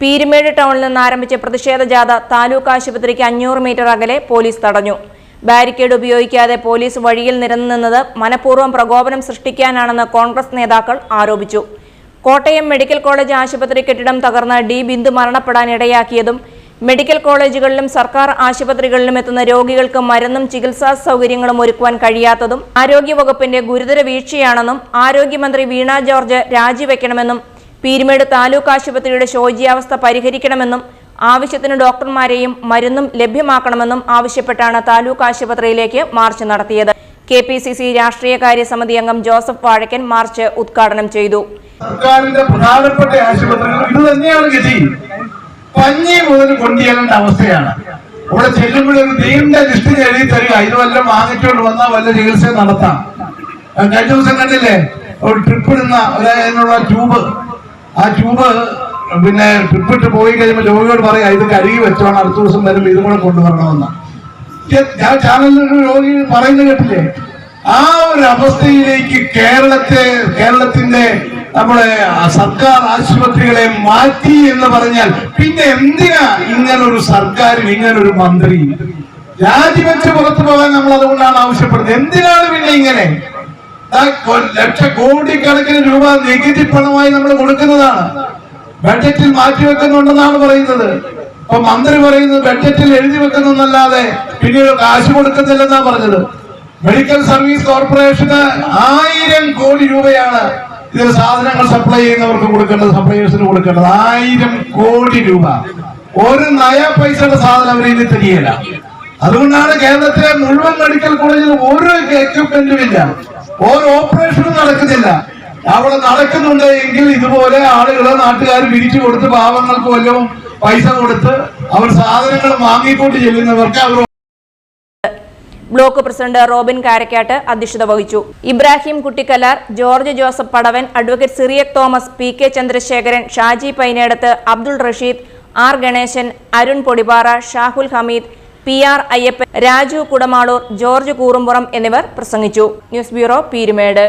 പീരുമേട് ടൗണിൽ നിന്ന് ആരംഭിച്ച പ്രതിഷേധ ജാഥ താലൂക്ക് ആശുപത്രിക്ക് അഞ്ഞൂറ് മീറ്റർ അകലെ പോലീസ് തടഞ്ഞു. ബാരിക്കേഡ് ഉപയോഗിക്കാതെ പോലീസ് വഴിയിൽ നിരന്നുനിന്നത് മനഃപൂർവം പ്രകോപനം സൃഷ്ടിക്കാനാണെന്ന് കോൺഗ്രസ് നേതാക്കൾ ആരോപിച്ചു. കോട്ടയം മെഡിക്കൽ കോളേജ് ആശുപത്രി കെട്ടിടം തകർന്ന് ഡി ബിന്ദു മരണപ്പെടാൻ ഇടയാക്കിയതും മെഡിക്കൽ കോളേജുകളിലും സർക്കാർ ആശുപത്രികളിലും എത്തുന്ന രോഗികൾക്ക് മരുന്നും ചികിത്സാ സൗകര്യങ്ങളും ഒരുക്കുവാൻ കഴിയാത്തതും ആരോഗ്യവകുപ്പിന്റെ ഗുരുതര വീഴ്ചയാണെന്നും ആരോഗ്യമന്ത്രി വീണ ജോർജ് രാജിവെക്കണമെന്നും പീരുമേട് താലൂക്ക് ആശുപത്രിയുടെ ശോചിയാവസ്ഥ പരിഹരിക്കണമെന്നും ആവശ്യത്തിന് ഡോക്ടർമാരെയും മരുന്നും ലഭ്യമാക്കണമെന്നും ആവശ്യപ്പെട്ടാണ് താലൂക്ക് ആശുപത്രിയിലേക്ക് മാർച്ച് നടത്തിയത്. കെ പി സി സി രാഷ്ട്രീയകാര്യ സമിതി അംഗം ജോസഫ് വാഴക്കൻ മാർച്ച് ഉദ്ഘാടനം ചെയ്തു. സർക്കാരിന്റെ പ്രധാനപ്പെട്ട ആശുപത്രികൾ ഇത് തന്നെയാണ് ഗതി. പഞ്ഞി മുതൽ കൊണ്ടുചെല്ലേണ്ട അവസ്ഥയാണ്. ഇവിടെ ചെല്ലുമ്പോഴൊരു നീണ്ട ലിസ്റ്റ് എഴുതി തരിക. ഇത് വല്ല വാങ്ങിച്ചുകൊണ്ട് വന്നാൽ വല്ല ചികിത്സ നടത്താം. കഴിഞ്ഞ ദിവസം കണ്ടില്ലേ? ഒരു ട്രിപ്പ് ഇടുന്ന അതിനുള്ള ട്യൂബ് ആ ട്യൂബ് പിന്നെ ട്രിപ്പിട്ട് പോയി കഴിയുമ്പോൾ രോഗിയോട് പറയാം ഇത് കഴുകി വെച്ചോണം അടുത്ത ദിവസം വരുമ്പോൾ ഇതും കൂടെ കൊണ്ടുവരണമെന്ന്. ഞാൻ ചാനലിൽ രോഗി പറയുന്നത് കേട്ടില്ലേ? ആ ഒരു അവസ്ഥയിലേക്ക് കേരളത്തെ കേരളത്തിന്റെ നമ്മുടെ സർക്കാർ ആശുപത്രികളെ മാറ്റി എന്ന് പറഞ്ഞാൽ പിന്നെ എന്തിനാ ഇങ്ങനൊരു സർക്കാരും ഇങ്ങനൊരു മന്ത്രിയും? രാജിവെച്ച് പുറത്തു പോകാൻ നമ്മൾ അതുകൊണ്ടാണ് ആവശ്യപ്പെടുന്നത്. എന്തിനാണ് പിന്നെ ഇങ്ങനെ? ആ കൊ- ലക്ഷ കോടിക്കണക്കിന് രൂപ നികുതി പണമായി നമ്മൾ കൊടുക്കുന്നതാണ്. ബഡ്ജറ്റിൽ മാറ്റിവെക്കുന്നുണ്ടെന്നാണ് പറയുന്നത്. അപ്പൊ മന്ത്രി പറയുന്നത് ബഡ്ജറ്റിൽ എഴുതി വെക്കുന്നല്ലാതെ പിന്നീട് കാശ് കൊടുക്കുന്നില്ലെന്നാ പറഞ്ഞത്. മെഡിക്കൽ സർവീസ് കോർപ്പറേഷന് ആയിരം കോടി രൂപയാണ് ഇതിൽ സാധനങ്ങൾ സപ്ലൈ ചെയ്യുന്നവർക്ക് കൊടുക്കേണ്ടത് സപ്ലൈയേഴ്സിന് കൊടുക്കേണ്ടത്. ആയിരം കോടി രൂപ. ഒരു നയ പൈസയുടെ സാധനം അവർ തിരിയല്ല അതുകൊണ്ടാണ് കേരളത്തിലെ മുഴുവൻ മെഡിക്കൽ കോളേജിൽ ഒരു എക്യുപ്മെന്റും ഇല്ല. ഒരു ഓപ്പറേഷനും നടക്കുന്നില്ല. അവിടെ നടക്കുന്നുണ്ട് എങ്കിൽ ഇതുപോലെ ആളുകളെ നാട്ടുകാർ പിരിച്ചു കൊടുത്ത് പാവങ്ങൾക്ക് വല്ലതും പൈസ കൊടുത്ത് അവർ സാധനങ്ങൾ വാങ്ങിക്കൊണ്ട് ചെല്ലുന്നവർക്ക് അവർ ബ്ലോക്ക് പ്രസിഡന്റ് റോബിൻ കാരക്കാട്ട് അധ്യക്ഷത വഹിച്ചു. Ibrahim Kuttikkalar George Joseph Padavan advocate Cyriac Thomas P K Chandrasekharan Shaji Painadath Abdul Rasheed R Ganesan Arun Podipara Shahul Hameed P R Ayyappan Raju Kudamaloor George Koorumpuram എന്നിവർ പ്രസംഗിച്ചു. News bureau Peermade.